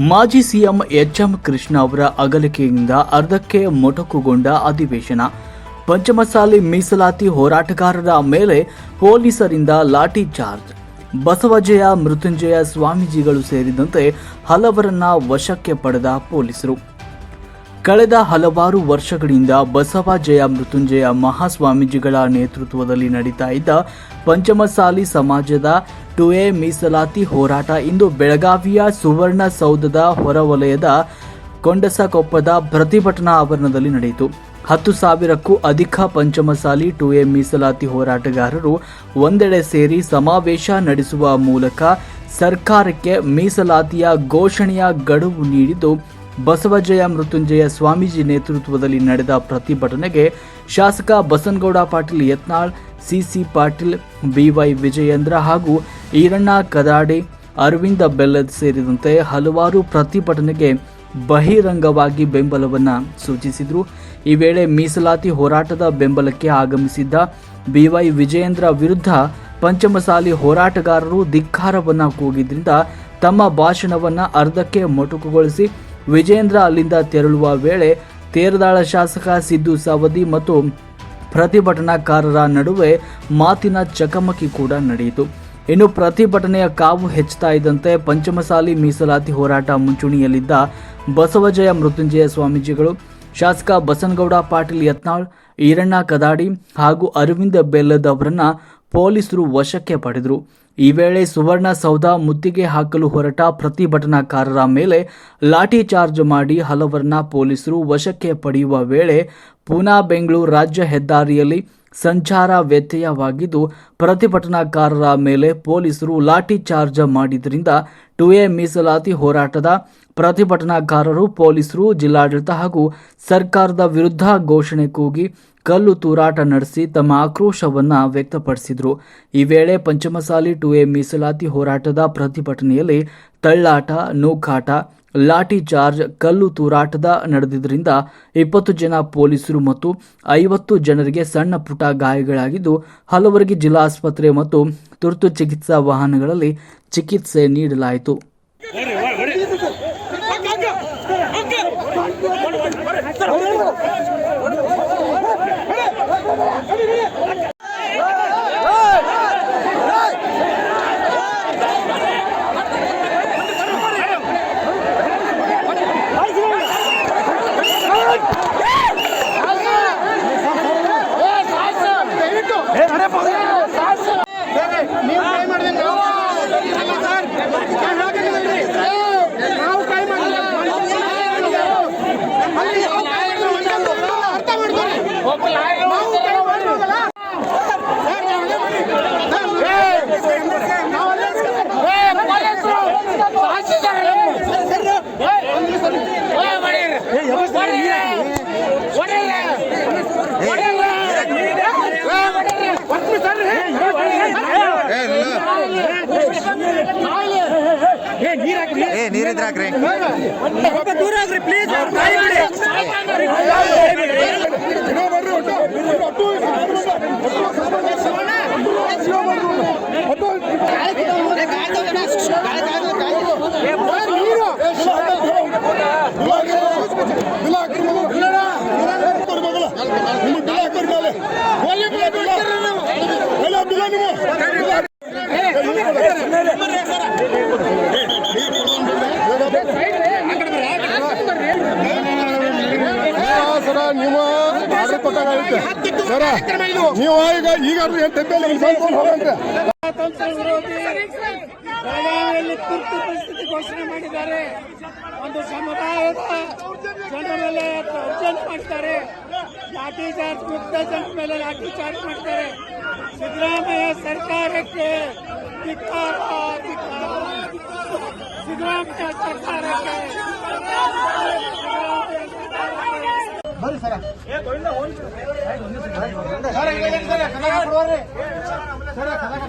ಮಾಜಿ CM HM Krishna ಅವರ ಅಗಲಿಕೆಯಿಂದ ಅರ್ಧಕ್ಕೆ ಮೊಟಕುಗೊಂಡ ಅಧಿವೇಶನ. ಪಂಚಮಸಾಲಿ ಮೀಸಲಾತಿ ಹೋರಾಟಗಾರರ ಮೇಲೆ ಪೊಲೀಸರಿಂದ ಲಾಠಿ ಚಾರ್ಜ್. ಬಸವಜಯ ಮೃತ್ಯುಂಜಯ ಸ್ವಾಮೀಜಿಗಳು ಸೇರಿದಂತೆ ಹಲವರನ್ನ ವಶಕ್ಕೆ ಪಡೆದ ಪೊಲೀಸರು. ಕಳೆದ ಹಲವಾರು ವರ್ಷಗಳಿಂದ ಬಸವ ಜಯ ಮೃತ್ಯುಂಜಯ ಮಹಾಸ್ವಾಮೀಜಿಗಳ ನೇತೃತ್ವದಲ್ಲಿ ನಡೀತಾ ಇದ್ದ ಪಂಚಮಸಾಲಿ ಸಮಾಜದ ಟು ಎ ಮೀಸಲಾತಿ ಹೋರಾಟ ಇಂದು ಬೆಳಗಾವಿಯ ಸುವರ್ಣಸೌಧದ ಹೊರವಲಯದ ಕೊಂಡಸಕೊಪ್ಪದ ಪ್ರತಿಭಟನಾ ಆವರಣದಲ್ಲಿ ನಡೆಯಿತು. ಹತ್ತು ಸಾವಿರಕ್ಕೂ ಅಧಿಕ ಪಂಚಮಸಾಲಿ ಟು ಎ ಮೀಸಲಾತಿ ಹೋರಾಟಗಾರರು ಒಂದೆಡೆ ಸೇರಿ ಸಮಾವೇಶ ನಡೆಸುವ ಮೂಲಕ ಸರ್ಕಾರಕ್ಕೆ ಮೀಸಲಾತಿಯ ಘೋಷಣೆಯ ಗಡುವು ನೀಡಿದ್ದು ಬಸವಜಯ ಮೃತ್ಯುಂಜಯ ಸ್ವಾಮೀಜಿ ನೇತೃತ್ವದಲ್ಲಿ ನಡೆದ ಪ್ರತಿಭಟನೆಗೆ ಶಾಸಕ Basanagouda Patil Yatnal, C C Patil, B Y Vijayendra ಹಾಗೂ ಈರಣ್ಣ ಕದಾಡೆ, ಅರವಿಂದ ಬೆಲ್ಲದ್ ಸೇರಿದಂತೆ ಹಲವಾರು ಪ್ರತಿಭಟನೆಗೆ ಬಹಿರಂಗವಾಗಿ ಬೆಂಬಲವನ್ನು ಸೂಚಿಸಿದರು. ಈ ವೇಳೆ ಮೀಸಲಾತಿ ಹೋರಾಟದ ಬೆಂಬಲಕ್ಕೆ ಆಗಮಿಸಿದ್ದ ಬಿವೈ ವಿಜಯೇಂದ್ರ ವಿರುದ್ಧ ಪಂಚಮಸಾಲಿ ಹೋರಾಟಗಾರರು ಧಿಕ್ಕಾರವನ್ನು ಕೂಗಿದ್ರಿಂದ ತಮ್ಮ ಭಾಷಣವನ್ನು ಅರ್ಧಕ್ಕೆ ಮೊಟಕುಗೊಳಿಸಿ ವಿಜೇಂದ್ರ ಅಲ್ಲಿಂದ ತೆರಳುವ ವೇಳೆ ತೇರದಾಳ ಶಾಸಕ ಸಿದ್ದು ಸವದಿ ಮತ್ತು ಪ್ರತಿಭಟನಾಕಾರರ ನಡುವೆ ಮಾತಿನ ಚಕಮಕಿ ಕೂಡ ನಡೆಯಿತು. ಇನ್ನು ಪ್ರತಿಭಟನೆಯ ಕಾವು ಹೆಚ್ಚುತ್ತಾ ಇದ್ದಂತೆ ಪಂಚಮಸಾಲಿ ಮೀಸಲಾತಿ ಹೋರಾಟ ಮುಂಚೂಣಿಯಲ್ಲಿದ್ದ ಬಸವಜಯ ಮೃತ್ಯುಂಜಯ ಸ್ವಾಮೀಜಿಗಳು, ಶಾಸಕ ಬಸನಗೌಡ ಪಾಟೀಲ್ ಯತ್ನಾಳ್, ಈರಣ್ಣ ಕದಾಡಿ ಹಾಗೂ ಅರವಿಂದ ಬೆಲ್ಲದ್ ಅವರನ್ನ ಪೊಲೀಸರು ವಶಕ್ಕೆ ಪಡೆದರು. ಈ ವೇಳೆ ಸುವರ್ಣ ಸೌಧ ಮುತ್ತಿಗೆ ಹಾಕಲು ಹೊರಟ ಪ್ರತಿಭಟನಾಕಾರರ ಮೇಲೆ ಲಾಠಿ ಚಾರ್ಜ್ ಮಾಡಿ ಹಲವರನ್ನ ಪೊಲೀಸರು ವಶಕ್ಕೆ ಪಡೆಯುವ ವೇಳೆ ಪೂನಾ ಬೆಂಗಳೂರು ರಾಜ್ಯ ಹೆದ್ದಾರಿಯಲ್ಲಿ ಸಂಚಾರ ವ್ಯತ್ಯಯವಾಗಿದ್ದು, ಪ್ರತಿಭಟನಾಕಾರರ ಮೇಲೆ ಪೊಲೀಸರು ಲಾಠಿ ಚಾರ್ಜ್ ಮಾಡಿದ್ದರಿಂದ ಟು ಎ ಮೀಸಲಾತಿ ಹೋರಾಟದ ಪ್ರತಿಭಟನಾಕಾರರು, ಪೊಲೀಸರು, ಜಿಲ್ಲಾಡಳಿತ ಹಾಗೂ ಸರ್ಕಾರದ ವಿರುದ್ಧ ಘೋಷಣೆ ಕೂಗಿ ಕಲ್ಲು ತೂರಾಟ ನಡೆಸಿ ತಮ್ಮ ಆಕ್ರೋಶವನ್ನ ವ್ಯಕ್ತಪಡಿಸಿದರು. ಈ ವೇಳೆ ಪಂಚಮಸಾಲಿ ಟು ಎ ಮೀಸಲಾತಿ ಹೋರಾಟದ ಪ್ರತಿಭಟನೆಯಲ್ಲಿ ತಳ್ಳಾಟ, ನೂಕಾಟ, ಲಾಠಿ ಚಾರ್ಜ್, ಕಲ್ಲು ತೂರಾಟದ ನಡೆದಿದ್ದರಿಂದ ಇಪ್ಪತ್ತು ಜನ ಪೊಲೀಸರು ಮತ್ತು ಐವತ್ತು ಜನರಿಗೆ ಸಣ್ಣ ಪುಟ ಗಾಯಗಳಾಗಿದ್ದು, ಹಲವರಿಗೆ ಜಿಲ್ಲಾ ಆಸ್ಪತ್ರೆ ಮತ್ತು ತುರ್ತು ಚಿಕಿತ್ಸಾ ವಾಹನಗಳಲ್ಲಿ ಚಿಕಿತ್ಸೆ ನೀಡಲಾಯಿತು. から。ಹಾಕ್ರಿ ದೂರ ಆಗ್ರಿ ಪ್ಲೀಸ್ ನೀವು ಆರ್ಡರ್ ಕೊಟ್ಟಾಗೈತೆ ಸರ ನೀವು ಈಗ ಈಗ ಏನು ತೆಪ್ಪಲ್ಲ ಹೋಗಂತೆ ಬೆಳಗಾವಿಯಲ್ಲಿ ತುರ್ತು ಪರಿಸ್ಥಿತಿ ಘೋಷಣೆ ಮಾಡಿದ್ದಾರೆ. ಒಂದು ಸಮುದಾಯದ ಜನರ ಮೇಲೆ ದೌರ್ಜನ್ಯ ಮಾಡ್ತಾರೆ. ಲಾಠಿ ಚಾರ್ಜ್ ಮುಕ್ತ ಜನರ ಮೇಲೆ ಲಾಠಿ ಚಾರ್ಜ್ ಮಾಡ್ತಾರೆ. ಸಿದ್ದರಾಮಯ್ಯ ಸರ್ಕಾರಕ್ಕೆ ಧಿಕ್ಕಾರ. ಸಿದ್ದರಾಮಯ್ಯ ಸರ್ಕಾರಕ್ಕೆ ಬರ್ರಿ ಸರ ಸರ್ ಇಲ್ಲ ಇಲ್ಲ ಸರ್ ಕನ್ನಡ ಕೊಡುವರಿ ಸರ್ ಕನ್ನಡ